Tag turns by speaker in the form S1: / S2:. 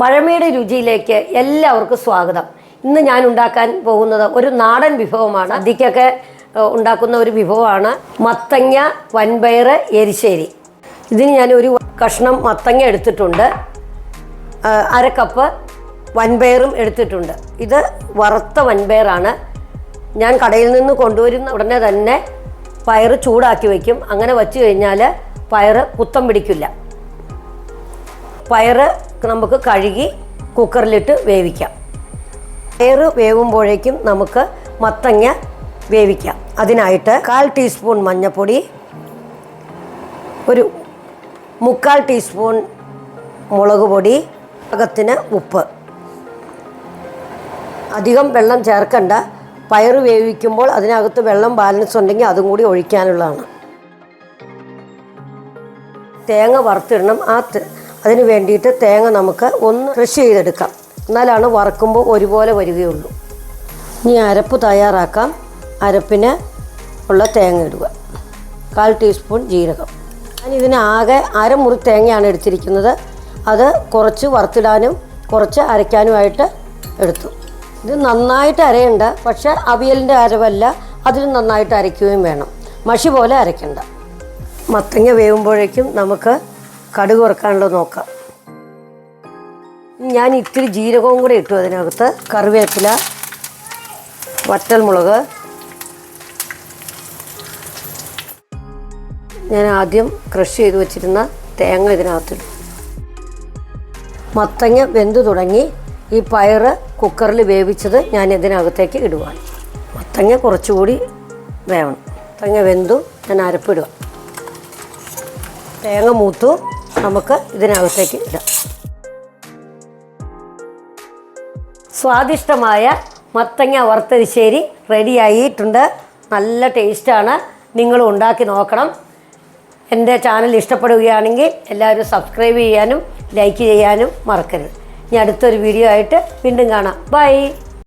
S1: പഴമയുടെ രുചിയിലേക്ക് എല്ലാവർക്കും സ്വാഗതം. ഇന്ന് ഞാൻ ഉണ്ടാക്കാൻ പോകുന്നത് ഒരു നാടൻ വിഭവമാണ്. അതിക്കൊക്കെ ഉണ്ടാക്കുന്ന ഒരു വിഭവമാണ് മത്തങ്ങ വൻപയർ എരിശ്ശേരി. ഇതിന് ഞാൻ ഒരു കഷ്ണം മത്തങ്ങ എടുത്തിട്ടുണ്ട്. അര കപ്പ് വൻപയറും എടുത്തിട്ടുണ്ട്. ഇത് വറുത്ത വൻപയറാണ്. ഞാൻ കടയിൽ നിന്ന് കൊണ്ടുവരുന്ന ഉടനെ തന്നെ പയറ് ചൂടാക്കി വയ്ക്കും. അങ്ങനെ വച്ചു കഴിഞ്ഞാൽ പയറ് കുത്തം പിടിക്കില്ല. പയറ് നമുക്ക് കഴുകി കുക്കറിലിട്ട് വേവിക്കാം. പയറ് വേവുമ്പോഴേക്കും നമുക്ക് മത്തങ്ങ വേവിക്കാം. അതിനായിട്ട് കാൽ ടീസ്പൂൺ മഞ്ഞൾപ്പൊടി ഒരു മുക്കാൽ ടീസ്പൂൺ മുളക് പൊടി പാകത്തിന് ഉപ്പ്. അധികം വെള്ളം ചേർക്കണ്ട. പയറ് വേവിക്കുമ്പോൾ അതിനകത്ത് വെള്ളം ബാലൻസ് ഉണ്ടെങ്കിൽ അതും കൂടി ഒഴിക്കാനുള്ളതാണ്. തേങ്ങ വറുത്തിടണം. ആ അതിന് വേണ്ടിയിട്ട് തേങ്ങ നമുക്ക് ഒന്ന് ക്രഷ് ചെയ്തെടുക്കാം. എന്നാലാണ് വറക്കുമ്പോൾ ഒരുപോലെ വരികയുള്ളൂ. ഇനി അരപ്പ് തയ്യാറാക്കാം. അരപ്പിന് ഉള്ള തേങ്ങ ഇടുക. കാൽ ടീസ്പൂൺ ജീരകം. ഞാൻ ആകെ അരമുറി തേങ്ങയാണ് എടുത്തിരിക്കുന്നത്. അത് കുറച്ച് വറുത്തിടാനും കുറച്ച് അരയ്ക്കാനുമായിട്ട് എടുത്തു. ഇത് നന്നായിട്ട് അരയണ്ട. പക്ഷേ അവിയലിന്റെ അരവല്ല അതിലും നന്നായിട്ട് അരയ്ക്കുകയും വേണം. മഷി പോലെ അരയ്ക്കണ്ട. മത്തങ്ങ വേവുമ്പോഴേക്കും നമുക്ക് കടുക് വറുക്കാനുള്ളത് നോക്കാം. ഞാൻ ഇത്തിരി ജീരകവും കൂടെ ഇട്ടു അതിനകത്ത്. കറിവേപ്പില വറ്റൽമുളക്. ഞാൻ ആദ്യം ക്രഷ് ചെയ്ത് വെച്ചിരുന്ന തേങ്ങ ഇതിനകത്തിടും മത്തങ്ങ വെന്ത് തുടങ്ങി ഈ പയറ് കുക്കറിൽ വേവിച്ചത് ഞാൻ ഇതിനകത്തേക്ക് ഇടുവാണ്. മത്തങ്ങ കുറച്ചുകൂടി വേവണം. മത്തങ്ങ വെന്തു ഞാൻ അരപ്പിടുക തേങ്ങ മൂത്തു. നമുക്ക് ഇതിനകത്തേക്ക് ഇടാം. സ്വാദിഷ്ടമായ മത്തങ്ങ വറുത്തരിശ്ശേരി റെഡിയായിട്ടുണ്ട് നല്ല ടേസ്റ്റാണ് നിങ്ങൾ ഉണ്ടാക്കി നോക്കണം. എന്റെ ചാനൽ ഇഷ്ടപ്പെടുകയാണെങ്കിൽ എല്ലാവരും സബ്സ്ക്രൈബ് ചെയ്യാനും ലൈക്ക് ചെയ്യാനും മറക്കരുത്. ഇനി അടുത്തൊരു വീഡിയോ ആയിട്ട് വീണ്ടും കാണാം. ബൈ